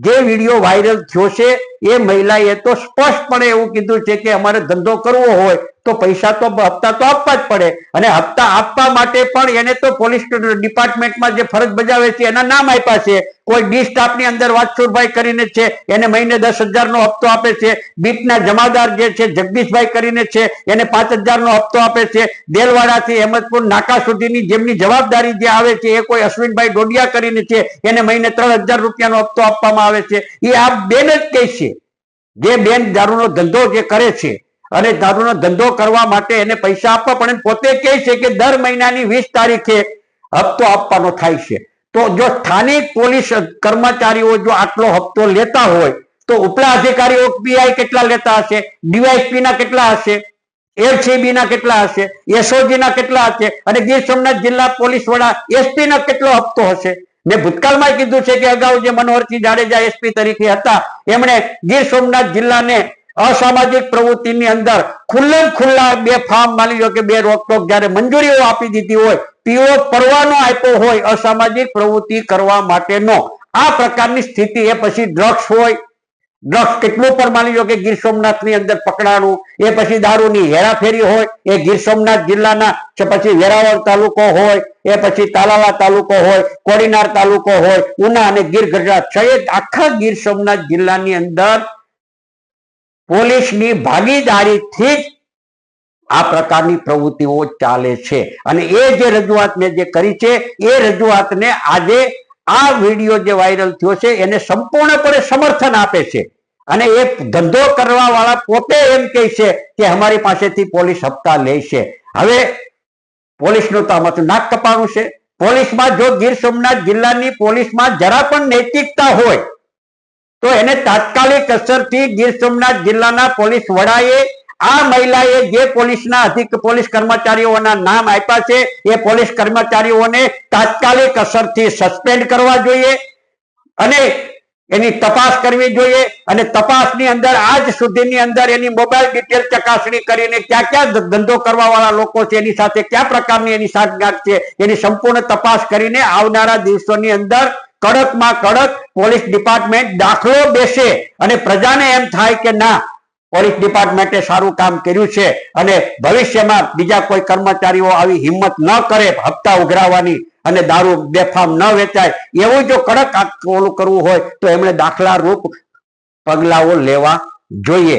જે video viral થયો છે, એ મહિલાએ તો સ્પષ્ટપણે એવું કીધું છે કે અમારે ધંધો કરવો હોય તો પૈસા તો હપ્તા તો આપવા જ પડે. અને હપ્તા આપવા માટે પણ એને તો પોલીસ ડિપાર્ટમેન્ટમાં જે ફરજ બજાવે છે, એના નામ આપ્યા છે. કોઈ ડી સ્ટાફની અંદર વાતસુરભાઈ કરીને છે, એને મહિને દસ હજારનો હપ્તો આપે છે. બીટના જમાદાર જે છે, જગદીશભાઈ કરીને છે, એને પાંચ હજારનો હપ્તો આપે છે. દેલવાડાથી અહેમદપુર, નાકા સુધીની જેમની જવાબદારી જે આવે છે, એ કોઈ અશ્વિનભાઈ ડોડિયા કરીને છે, એને મહિને ત્રણ હજાર રૂપિયાનો હપ્તો આપવામાં આવે છે. એ આ બેન જ કહે છે. જે બેન દારૂનો ધંધો જે કરે છે અને દારૂનો ધંધો કરવા માટે એને પૈસા આપવા, પણ પોતે કહે છે કે દર મહિનાની વીસ તારીખે હપ્તો આપવાનો થાય છે. તો જો સ્થાનિક પોલીસ કર્મચારીઓ જો આટલો હપ્તો લેતા હોય, તો ઉપલા અધિકારીઓ પીઆઈ કેટલા લેતા હશે? ડીવાયસપી ના કેટલા હશે? એલસીબી ના કેટલા હશે? એસઓજી ના કેટલા હશે? અને ગીર સોમનાથ જિલ્લા પોલીસ વડા એસપી ના કેટલો હપ્તો હશે? મેં ભૂતકાળમાં કીધું છે કે અગાઉ જે મનોહરસિંહ જાડેજા એસપી તરીકે હતા, એમણે ગીર સોમનાથ જિલ્લાને અસામાજિક પ્રવૃત્તિની અંદર ખુલ્લે ખુલ્લા બે ફાર્મ માની લો કે બે રોકટોક જયારે મંજૂરીઓ આપી દીધી હોય, પીઓ પરવાનો આપ્યો હોય, અસામાજિક પ્રવૃત્તિ કરવા માટેનો આ પ્રકારની સ્થિતિ એ પછી ડ્રગ્સ હોય. ડ્રગ્સ કેટલું પણ માની લો કે ગીર સોમનાથની અંદર પકડાણું, એ પછી દારૂની હેરાફેરી હોય, એ ગીર સોમનાથ જિલ્લાના કે પછી વેરાવળ તાલુકો હોય, એ પછી તાલાલા તાલુકો હોય, કોડીનાર તાલુકો હોય, ઉના અને ગીર ગઢડા સહિત આખા ગીર સોમનાથ જિલ્લાની અંદર પોલીસની ભાગીદારીથી જ આ પ્રકારની પ્રવૃત્તિઓ ચાલે છે. અને એ જે રજૂઆત મેં જે કરી છે, એ રજૂઆતને આજે આ વીડિયો જે વાયરલ થયો છે, એને સંપૂર્ણપણે સમર્થન આપે છે. અને એ ધંધો કરવા વાળા પોતે એમ કહે છે કે અમારી પાસેથી પોલીસ હપ્તા લે છે. હવે પોલીસનું તો આમાં નાક કપાણું છે. પોલીસમાં જો ગીર સોમનાથ જિલ્લાની પોલીસમાં જરા પણ નૈતિકતા હોય તો એને તાત્કાલિક અસરથી ગીર સોમનાથ જિલ્લાના પોલીસ વડાએ આ મહિલાએ જે પોલીસના અધિક પોલીસ કર્મચારીઓના નામ આપ્યા છે, એ પોલીસ કર્મચારીઓને તાત્કાલિક અસરથી સસ્પેન્ડ કરવા જોઈએ અને એની તપાસ કરવી જોઈએ અને તપાસની અંદર આજ સુધીની અંદર એની મોબાઈલ ડિટેલ ચકાસણી કરીને ક્યાં ક્યાં ધંધો કરવા વાળા લોકો છે, એની સાથે કયા પ્રકારની એની સાંઠગાંઠ છે, એની સંપૂર્ણ તપાસ કરીને આવનારા દિવસોની અંદર કડકમાં કડક પોલીસ ડિપાર્ટમેન્ટ દાખલો બેસે અને પ્રજાને એમ થાય કે ના, પોલીસ ડિપાર્ટમેન્ટે સારું કામ કર્યું છે અને ભવિષ્યમાં બીજા કોઈ કર્મચારીઓ આવી હિંમત ન કરે, હપ્તા ઉઘરાવવાની અને દારૂ બેફામ ન વેચાય, એવું જો કડક ઓલું કરવું હોય તો એમણે દાખલા રૂપ પગલાઓ લેવા જોઈએ.